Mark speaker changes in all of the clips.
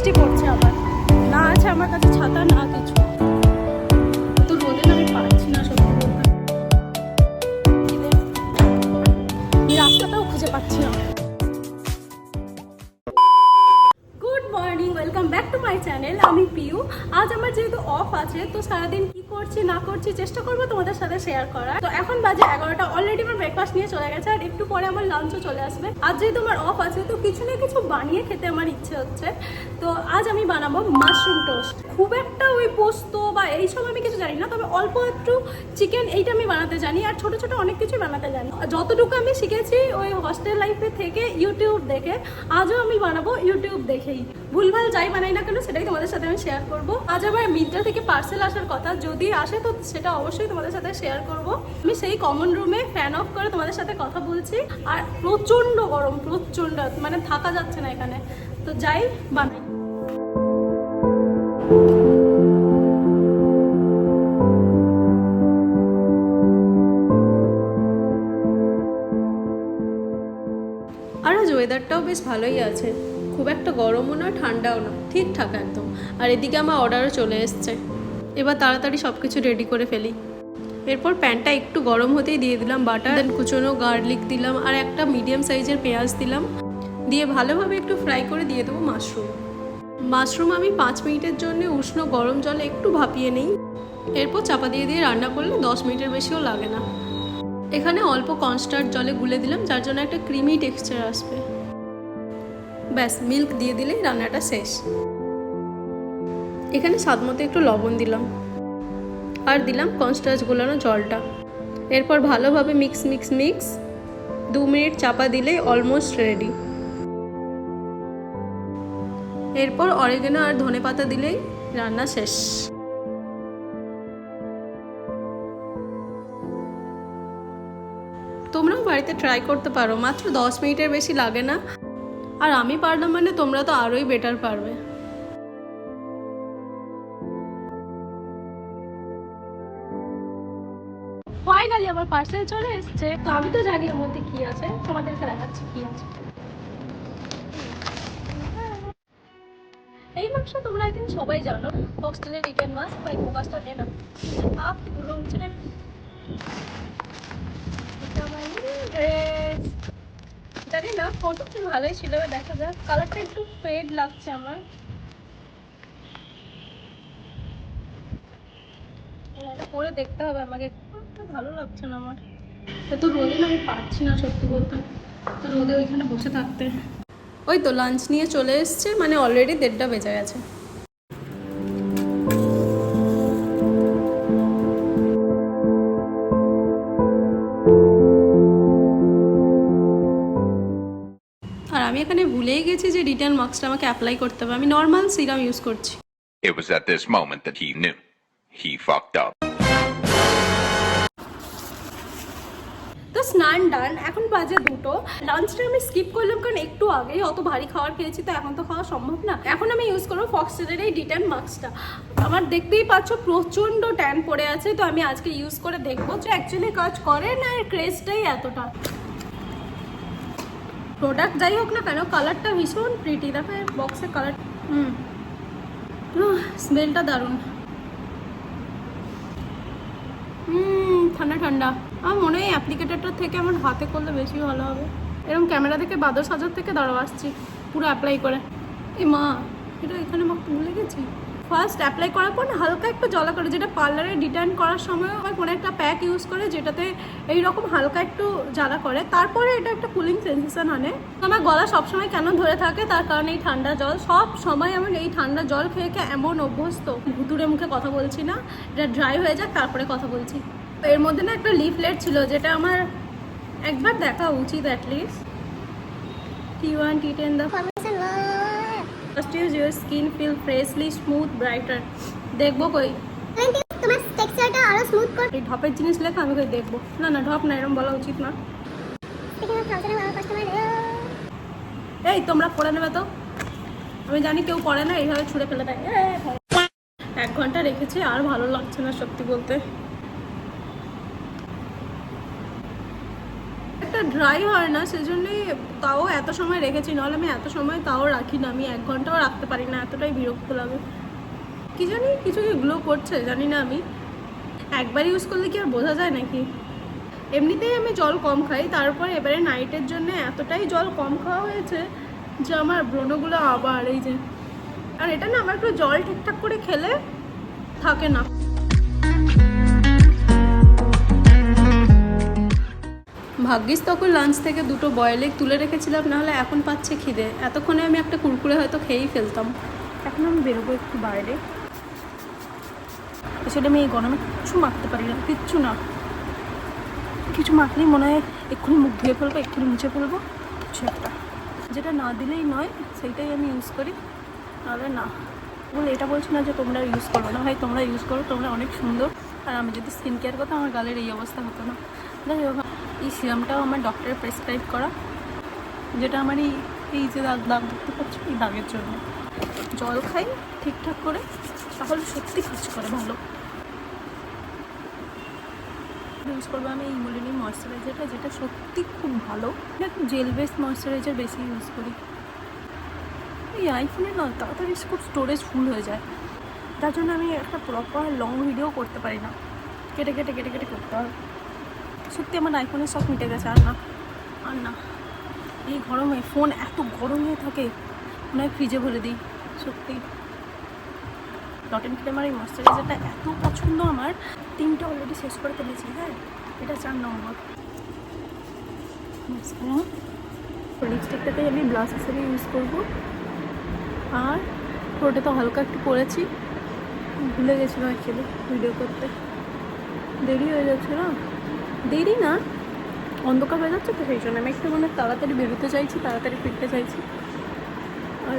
Speaker 1: বৃষ্টি পড়ছে আবার। না আছে আমার কাছে ছাতা না কিছু। সারাদিন কি করছি, না করছি, চেষ্টা করব তোমাদের সাথে শেয়ার করার। তো এখন বাজে এগারোটা অলরেডি আমার ব্রেকফাস্ট নিয়ে চলে গেছে, আর একটু পরে আমার লাঞ্চও চলে আসবে। আজ যেহেতু আমার অফ আছে, তো কিছু না কিছু বানিয়ে খেতে আমার ইচ্ছে হচ্ছে। তো আজ আমি বানাবো মাশরুম টোস্ট খুব একটা ওই পোস্ত বা এইসব আমি কিছু জানি না, তবে অল্প একটু চিকেন এইটা আমি বানাতে জানি, আর ছোট ছোট অনেক কিছু বানাতে জানি। যতটুকু আমি শিখেছি ওই হস্টেল লাইফে থেকে ইউটিউব দেখে, আজও আমি বানাবো ইউটিউব দেখেই। ভুলভাল যাই বানাই না কেন, সেটাই তোমাদের সাথে আমি শেয়ার করব। আজ আমার মিন্ত্রা থেকে পার্সেল আসার কথা, যদি আসে তো সেটা অবশ্যই তোমাদের সাথে শেয়ার করব। আমি সেই কমন রুমে ফ্যান অফ করে তোমাদের সাথে কথা বলছি, আর প্রচণ্ড গরম, প্রচণ্ড মানে থাকা যাচ্ছে না এখানে। তো যাই, বানাই। আর আজ ওয়েদারটাও বেশ ভালোই আছে। খুব একটা গরমও না ঠান্ডাও না ঠিকঠাক একদম। আর এদিকে আমার অর্ডারও চলে এসছে। এবার তাড়াতাড়ি সব কিছু রেডি করে ফেলি। এরপর প্যানটা একটু গরম হতেই দিয়ে দিলাম বাটার দেন কুচনো গার্লিক দিলাম, আর একটা মিডিয়াম সাইজের পেঁয়াজ দিলাম। দিয়ে ভালোভাবে একটু ফ্রাই করে দিয়ে দেবো মাশরুম মাশরুম আমি পাঁচ মিনিটের জন্য উষ্ণ গরম জলে একটু ভাপিয়ে নিই। এরপর চাপা দিয়ে দিয়ে রান্না করলে দশ মিনিটের বেশিও লাগে না। এখানে অল্প কনস্টার্ট জলে গুলে দিলাম, যার জন্য একটা ক্রিমি টেক্সচার আসবে। ব্যাস, মিল্ক দিয়ে দিলেই রান্নাটা শেষ। এখানে স্বাদ মতো একটু লবণ দিলাম। আর দিলাম কনস্টার্চ গোলানো জলটা। এরপর ভালোভাবে মিক্স মিক্স মিক্স। দু মিনিট চাপা দিলেই অলমোস্ট রেডি। এরপর অরেগেনো আর ধনে পাতা দিলেই রান্না শেষ। তোমরাও বাড়িতে ট্রাই করতে পারো, মাত্র দশ মিনিটের বেশি লাগে না। আর আমি পারলাম মানে তোমরা তো আরোই বেটার পারবে। ফাইনালি আমার পার্সেল চলে এসেছে। তো আমি তো জানি এর মধ্যে কি আছে, তোমাদেরকে দেখাচ্ছি কি আছে। এই মাছটা তোমরা একদিন সবাই জানো হস্টেলের রিটার্ন মাছ বা মাছটা নে না আপ রুম চলে এটা আমার জানি না ফটো তো ভালোই ছিল, দেখা যাক। কালারটা একটু ফেড লাগছে আমার। পরে দেখতে হবে আমাকে। ভালো লাগছে না আমার। এত রোদে আমি পারছি না সত্যি বলতে। তো রোদে ওইখানে বসে থাকতে। ওই তো লাঞ্চ নিয়ে চলে এসছে মানে অলরেডি দেড়টা বেজে গেছে আর আমি এখানে ভুলেই গেছি যে রিটার্ন মার্কসটা আমাকে অ্যাপ্লাই করতে হবে আমি নর্মাল সিরাম ইউজ করছি
Speaker 2: It was at this moment that he knew. He fucked up.
Speaker 1: তো স্নান ডান, এখন বাজে দুটো। লাঞ্চটা আমি স্কিপ করলাম কারণ একটু আগেই, অত ভারী খাবার খেয়েছি তো এখন তো খাওয়া সম্ভব না। এখন আমি ইউজ করব ফক্সটেলের এই ডিটেন মাস্কটা আমার দেখতেই পাচ্ছ প্রচণ্ড ট্যান পড়ে আছে, তো আমি আজকে ইউজ করে দেখব যে অ্যাকচুয়ালি কাজ করে না এর ক্রেজটাই এতটা। প্রোডাক্ট যাই হোক না কেন কালারটা ভীষণ প্রিটি দেখো বক্সের কালার হুম। স্মেলটা দারুণ। হুম, ঠান্ডা ঠান্ডা। আমার মনে হয় অ্যাপ্লিকেটারটার থেকে আমার হাতে করলে বেশি ভালো হবে। এরকম ক্যামেরা থেকে বাদর সাজার থেকে দাঁড়াও, আসছি। পুরো অ্যাপ্লাই করে। এ মা, এটা এখানে মাখতে ভুলে গেছি। ফার্স্ট অ্যাপ্লাই করার পর হালকা একটু জলা করে, যেটা পার্লারে ডিটার্ন করার সময় আমার কোনো একটা প্যাক ইউজ করে যেটাতে এই রকম হালকা একটু জ্বালা করে। তারপরে এটা একটা কুলিং সেন্সেশন আনে। আমার গলা সবসময় কেন ধরে থাকে? তার কারণে এই ঠান্ডা জল। সব সময় আমার এই ঠান্ডা জল খেয়ে খেয়ে এমন অভ্যস্ত। ভুতুরে মুখে কথা বলছি না। এটা ড্রাই হয়ে যাক, তারপরে কথা বলছি। এর মধ্যে না একটা লিফলেট ছিল যেটা আমার একবার দেখা উচিত at least T one T ten the first use your skin feel freshly smooth brighter দেখব কই?
Speaker 3: তোমার টেক্সচারটা আরও স্মুথ কর।
Speaker 1: এই ঢপের জিনিস লেখা আমি কই দেখব? না না ঢপ না এরকম বলা উচিত না। এই তোমরা পড়ে নেবে তো। আমি জানি কেউ পড়ে না এইভাবে ছুঁড়ে ফেলে দেয়। এ, এক ঘণ্টা রেখেছি আর ভালো লাগছে না সত্যি বলতে। একটা ড্রাই হয় না, সেজন্যই তাও এত সময় রেখেছি, নাহলে আমি এত সময় তাও রাখি না, আমি এক ঘন্টাও রাখতে পারি না, এতটাই বিরক্ত লাগে। কি জানি কিছু কি গ্লো করছে, জানি না আমি। একবার ইউজ করলে কি আর বোঝা যায় নাকি? এমনিতেই আমি জল কম খাই, তারপরে এবারে নাইটের জন্য এতটাই জল কম খাওয়া হয়েছে যে আমার ব্রণগুলো আবার এই যে, আর এটা না আমার একটু জল ঠিকঠাক করে খেলে থাকে না। ভাগ্যিস তখন লাঞ্চ থেকে দুটো বয়েল এগ তুলে রেখেছিলাম, নাহলে এখন পাচ্ছে খিদে। এতক্ষণে আমি একটা কুরকুরে হয়তো খেয়েই ফেলতাম। এখন আমি বেরোবো একটু বাইরে। সেটা আমি এই গরমে কিচ্ছু মাখতে পারি না, কিচ্ছু না। কিছু মাখলেই মনে হয় এক্ষুনি মুখ ধুয়ে ফেলব, এক্ষুনি মুছে ফেলব, কিছু একটা। যেটা না দিলেই নয়, সেইটাই আমি ইউজ করি। নাহলে না। বলে এটা বলছি না যে তোমরা ইউজ করো না। ভাই, তোমরা ইউজ করো, তোমরা অনেক সুন্দর। আর আমি যদি স্কিন কেয়ার করতাম, আমার গালের এই অবস্থা হতো না। যাই হোক সিরামটাও আমার ডক্টরের প্রেসক্রাইব করা, যেটা আমার এই এই যে দাগ দাগ দেখতে পাচ্ছি, এই দাগের জন্য। জল খাই, ঠিকঠাক করে, তাহলে সত্যি কাজ করে, ভালো। ইউজ করব আমি এই মোলিনি ময়শ্চারাইজারটা যেটা সত্যি খুব ভালো। জেল বেস ময়শ্চারাইজার বেশি ইউজ করি। এই আইফোনে না, তাড়াতাড়ি খুব স্টোরেজ ফুল হয়ে যায়। তার জন্য আমি একটা প্রপার লং ভিডিও করতে পারি না। কেটে কেটে কেটে কেটে করতে হয়। সত্যি আমার আইফোনের সব মিটে গেছে, আর না আর না। এই গরমে ফোন এত গরম হয়ে থাকে, মনে হয় ফ্রিজে ভরে দিই, সত্যি। ডট অ্যান্ড ক্রিমের এই ময়শ্চারাইজারটা এত পছন্দ আমার, তিনটে অলরেডি শেষ করে ফেলেছি হ্যাঁ এটা চার নম্বর। লিপস্টিকটাকে আমি ব্লাশ হিসেবে ইউজ করব। আর ওটা তো হালকা একটু করেছি ভুলে গেছিলাম অ্যাকচুয়ালি ভিডিও করতে। দেরি হয়ে যাচ্ছে না? দেরি না। অন্ধকার হয়ে যাচ্ছে তো সেই জন্য আমি একটু মানে তাড়াতাড়ি বেরোতে চাইছি, তাড়াতাড়ি ফিরতে চাইছি। আর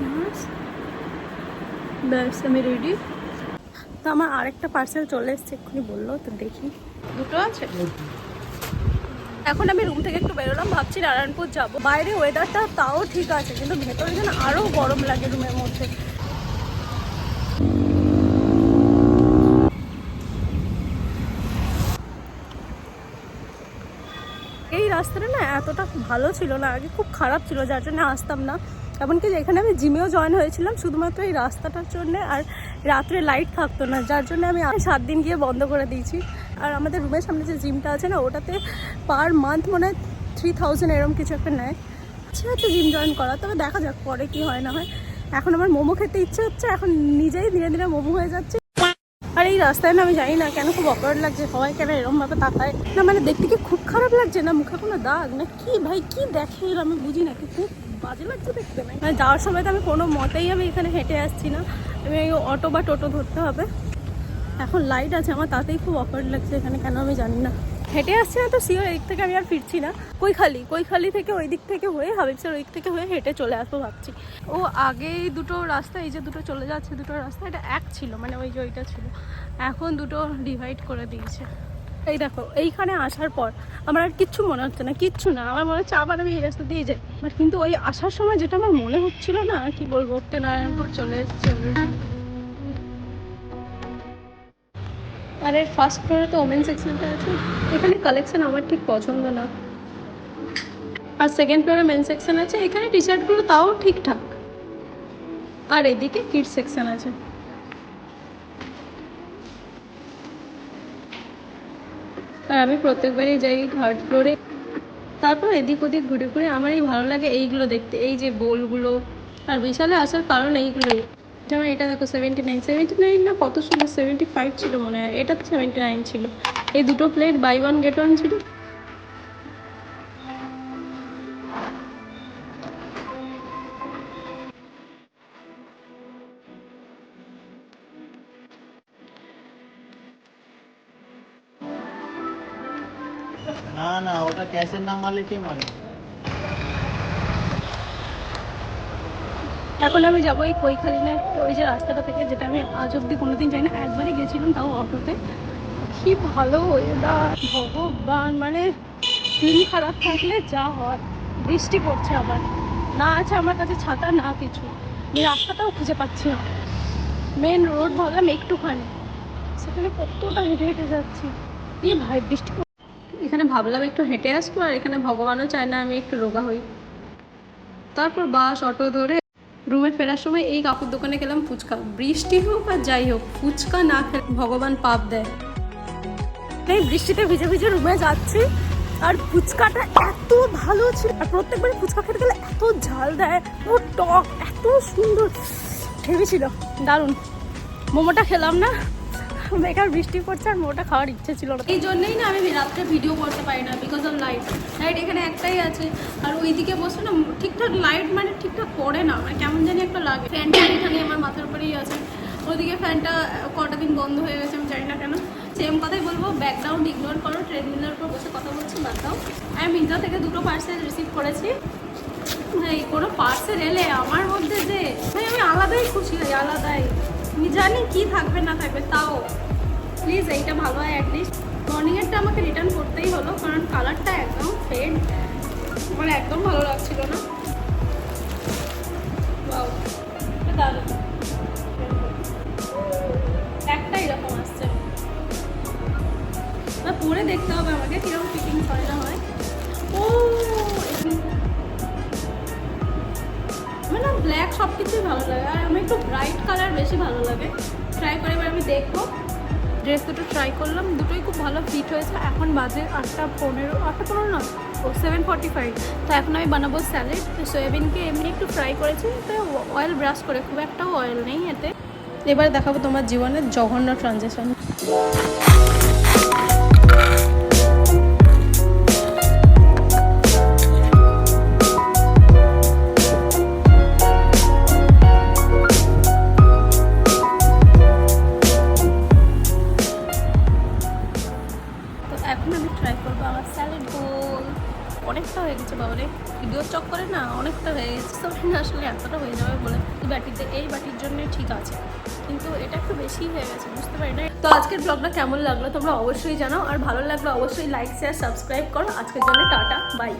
Speaker 1: ব্যাস। ব্যাস, আমি রেডি তো আমার আরেকটা পার্সেল চলে এসছে, এক্ষুনি বলল, তো দেখি। দুটো আছে? এখন আমি রুম থেকে একটু বেরোলাম, ভাবছি নারায়ণপুর যাব। বাইরে ওয়েদারটা তাও ঠিক আছে, কিন্তু ভেতরে যেন আরও গরম লাগে রুমের মধ্যে। রাস্তাটা না এতটা ভালো ছিল না, আগে খুব খারাপ ছিল, যার জন্য আসতাম না। এমনকি যেখানে আমি জিমেও জয়েন হয়েছিলাম, শুধুমাত্র এই রাস্তাটার জন্য আর রাত্রে লাইট থাকতো না, যার জন্য আমি সাত দিন গিয়ে বন্ধ করে দিয়েছি। আর আমাদের রুমের সামনে যে জিমটা আছে না, ওটাতে পার মান্থ মনে হয় থ্রি থাউজেন্ড এরম কিছু একটা নেয়। আচ্ছা তো জিম জয়েন করা, তবে দেখা যাক পরে কি হয় না হয়। এখন আমার মোমো খেতে ইচ্ছে হচ্ছে, এখন নিজেই ধীরে ধীরে মোমো হয়ে যাচ্ছে। রাস্তায় না, আমি জানি না কেন খুব অকওয়ার্ড লাগছে, সবাই কেন এরকম ভাবে তাকায়। না মানে দেখতে কি খুব খারাপ লাগছে না? মুখে কোনো দাগ? না, কি ভাই, কি দেখে আমি বুঝি না, কি খুব বাজে লাগছে দেখতে না। মানে যাওয়ার সময় তো আমি কোনো মতেই আমি এখানে হেঁটে আসছি না। আমি অটো বা টোটো ধরতে হবে। এখন লাইট আছে, আমার তাতেই খুব অকওয়ার্ড লাগছে এখানে, কেন আমি জানি না। হেঁটে আসছি না তো সিওর এদিক থেকে আমি আর ফিরছি না। কৈখালি কৈখালি থেকে ওই দিক থেকে হয়ে হাবিবসের ওই দিক থেকে হয়ে হেঁটে চলে আসব ভাবছি। ও আগে দুটো রাস্তা, এই যে দুটো চলে যাচ্ছে দুটো রাস্তা, এটা এক ছিল মানে ওই যে ওইটা ছিল। এখন দুটো ডিভাইড করে দিয়েছে। এই দেখো, এইখানে আসার পর আমার আর কিচ্ছু মনে হচ্ছে না, কিচ্ছু না, আমার মনে হচ্ছে আবার আমি এই রাস্তা দিয়ে যাই। কিন্তু ওই আসার সময় যেটা আমার মনে হচ্ছিল না, কি বলব নারায়ণপুর চলে এসেছে আর এর ফার্স্ট ফ্লোরে তো ওমেন সেকশনটা আছে। এখানে কালেকশন আমার ঠিক পছন্দ না। আর সেকেন্ড ফ্লোরে মেন সেকশন আছে। এখানে টি শার্টগুলো তাও ঠিকঠাক। আর এদিকে কিড সেকশন আছে। আর আমি প্রত্যেকবারই যাই থার্ড ফ্লোরে তারপর এদিক ওদিক ঘুরে ঘুরে আমারই ভালো লাগে এইগুলো দেখতে। এই যে বোলগুলো আর বিশালে আসার কারণ এইগুলোই। যেমন এটা দেখো সেভেন্টি নাইন না কত সুন্দর সেভেন্টি ফাইভ ছিল মনে হয়। এটা তো সেভেন্টি নাইন ছিল। এই দুটো plate buy one get one ছিল।
Speaker 4: না না, ওটা ক্যাশের নাম মারলে কে
Speaker 1: এখন আমি যাব এই কৈখালি না ওই যে রাস্তাটা থেকে, যেটা আমি আজ অব্দি কোনোদিন যাই না একবারই গেছিলাম তাও অটোতে। কি ভালো ওয়েদার ভগবান মানে দিন খারাপ থাকলে যা হয়, বৃষ্টি পড়ছে আবার। না আছে আমার কাছে ছাতা, না কিছু। আমি রাস্তাটাও খুঁজে পাচ্ছি না। মেন রোড ভাবলাম একটুখানি। সেখানে কতটা হেঁটে হেঁটে যাচ্ছি। এই ভাই, বৃষ্টি এখানে ভাবলাম একটু হেঁটে আসব, আর এখানে ভগবানও চায় না আমি একটু রোগা হই। তারপর বাস, অটো ধরে রুমে ফেরার সময় এই কাপড় দোকানে গেলাম ফুচকা। বৃষ্টি হোক আর যাই হোক, ফুচকা না খেলে ভগবান পাপ দেয়। এই বৃষ্টিতে ভিজে ভিজে রুমে যাচ্ছি, আর ফুচকাটা এত ভালো ছিল, আর প্রত্যেকবার ফুচকা খেতে গেলে এত ঝাল দেয় ও টক এত সুন্দর ভেবেছিল দারুণ। মোমোটা খেলাম না। বেকার বৃষ্টি পড়ছে আর মোটা খাওয়ার ইচ্ছে ছিল না। এই জন্যই না আমি রাত্রে ভিডিও করতে পারি না বিকজ অফ লাইট লাইট এখানে একটাই আছে। আর ওইদিকে বসে না ঠিকঠাক লাইট মানে ঠিকঠাক পড়ে না। মানে কেমন জানি একটা লাগে। ফ্যানটা এখানে আমার মাথার উপরেই আছে। ওদিকে ফ্যানটা কটা দিন বন্ধ হয়ে গেছে আমি জানি না কেন। সেম কথাই বলব ব্যাকগ্রাউন্ড ইগনোর করো ট্রেডমিলের উপর বসে কথা বলছি, বাদ দাও। আমি মিন্ত্রা থেকে দুটো পার্সেল রিসিভ করেছি। হ্যাঁ এই কোনো পার্সেল এলে আমার মধ্যে যে আমি আলাদাই খুশি হই, আলাদাই। আমি জানি কি থাকবে, না থাকবে, তাও। প্লিজ এইটা ভালো হয় অ্যাটলিস্ট মর্নিংয়েরটা আমাকে রিটার্ন করতেই হলো, কারণ কালারটা একদম ফেড আমার একদম ভালো লাগছিল না। দারুণ। একটা এরকম আসছে। পরে দেখতে হবে আমাকে কীরকম ফিটিং হয় না সব কিছুই ভালো লাগে। আর আমার একটু ব্রাইট কালার বেশি ভালো লাগে। ট্রাই করে এবার আমি দেখব। ড্রেস দুটো ট্রাই করলাম। দুটোই খুব ভালো ফিট হয়েছে। এখন বাজে আটটা পনেরো আটটা পনেরো না, ও সেভেন ফর্টি ফাইভ তো এখন আমি বানাবো স্যালাড সয়াবিনকে এমনি একটু ফ্রাই করেছি। তো অয়েল ব্রাশ করে, খুব একটাও অয়েল নেই এতে। এবার দেখাবো তোমার জীবনের জঘন্য ট্রানজেকশন অনেকটা হয়ে গেছে বাবারে ভিডিওর চক্করে না অনেকটা হয়ে গেছে। তো না আসলে এতটা হয়ে যাবে বলে এই বাটিতে, এই বাটির জন্য ঠিক আছে। কিন্তু এটা একটু বেশি হয়ে গেছে, বুঝতে পারি না তো আজকের ব্লগটা কেমন লাগল তোমরা অবশ্যই জানাও। আর ভালো লাগল অবশ্যই লাইক শেয়ার সাবস্ক্রাইব করো। আজকের জন্য টাটা বাই